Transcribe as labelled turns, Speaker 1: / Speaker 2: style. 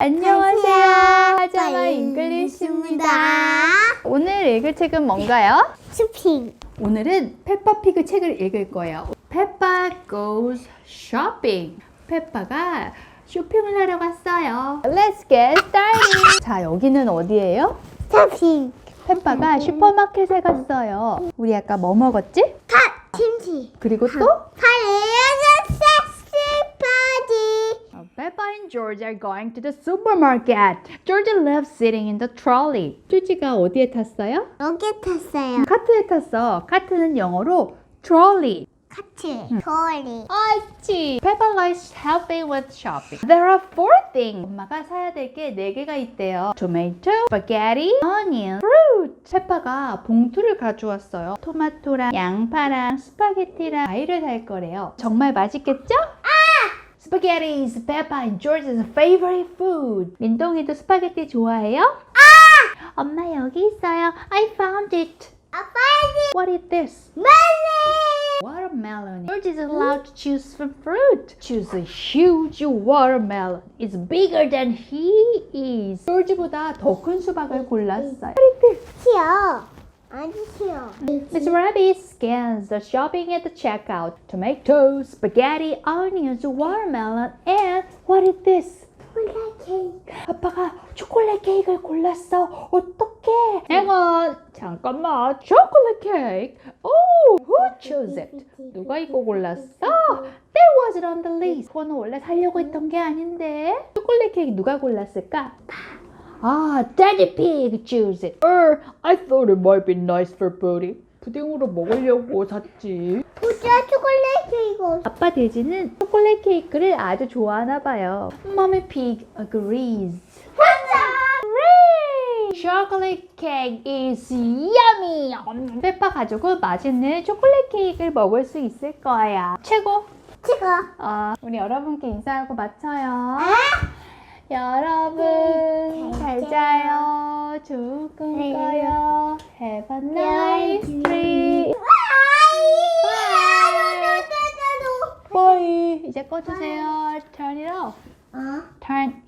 Speaker 1: 안녕하세요. 하자마
Speaker 2: 하자마
Speaker 1: 잉글리시입니다. 오늘 읽을 책은 뭔가요?
Speaker 2: 쇼핑.
Speaker 1: 오늘은 페퍼피그 책을 읽을 거예요. 페파 goes shopping. 페파가 쇼핑을 하러 갔어요. Let's get started. 자, 여기는 어디예요?
Speaker 2: 쇼핑.
Speaker 1: 페파가 슈퍼마켓에 갔어요. 우리 아까 뭐 먹었지?
Speaker 2: 팥. 김치.
Speaker 1: 그리고 또
Speaker 2: 파리에서 섹시 바지.
Speaker 1: Peppa and George are going to the supermarket. George loves sitting in the trolley. 쭈지가 어디에 탔어요?
Speaker 2: 여기 탔어요.
Speaker 1: 카트에 탔어. 카트는 영어로 trolley.
Speaker 2: 카트. 조리.
Speaker 1: 옳지. Peppa likes helping with shopping. There are four things. 엄마가 사야 될 게 네 개가 있대요. Tomato, spaghetti, onion, fruit. 페파가 봉투를 가져왔어요. 토마토랑 양파랑 스파게티랑 과일을 살 거래요. 정말 맛있겠죠? 아! Spaghetti is Peppa and George's favorite food. 민동이도 스파게티 좋아해요? 아! 엄마 여기 있어요. I found it.
Speaker 2: 아빠
Speaker 1: What is this?
Speaker 2: 빨리.
Speaker 1: Watermelon. George is allowed to choose some fruit. Choose a huge watermelon. It's bigger than he is. 조지보다 더 큰 수박을 골랐어요.
Speaker 2: 치어. 아주 치어.
Speaker 1: Miss Rabbit scans the shopping at the checkout. Tomatoes, spaghetti, onions, watermelon, and what is this?
Speaker 2: 콜라 케이크.
Speaker 1: 아빠가 초콜릿 케이크를 골랐어. 어떡해? 앵어 잠깐만. 초콜릿 케이크. Oh, who chose it? 누가 이거 골랐어? That wasn't on the list. 그거는 원래 살려고 했던 게 아닌데. 초콜릿 케이크 누가 골랐을까? 아, Daddy Pig chose it. Er, I thought it might be nice for Brody. 푸딩으로 먹으려고 샀지.
Speaker 2: 부자 초콜릿 케이크.
Speaker 1: 아빠 돼지는 초콜릿 케이크를 아주 좋아하나 봐요. Mommy Pig agrees. Chocolate cake is yummy. 음, 페파 가족은 맛있는 초콜릿 케이크를 먹을 수 있을 거야. 최고.
Speaker 2: 치고.
Speaker 1: 어, 우리 여러분께 인사하고 마쳐요.
Speaker 2: 아?
Speaker 1: 여러분 자요. 꿈
Speaker 2: 네.
Speaker 1: 꿔요. Have a nice dream. Bye. 이제 꺼주세요. Turn it off.
Speaker 2: 어?
Speaker 1: Turn it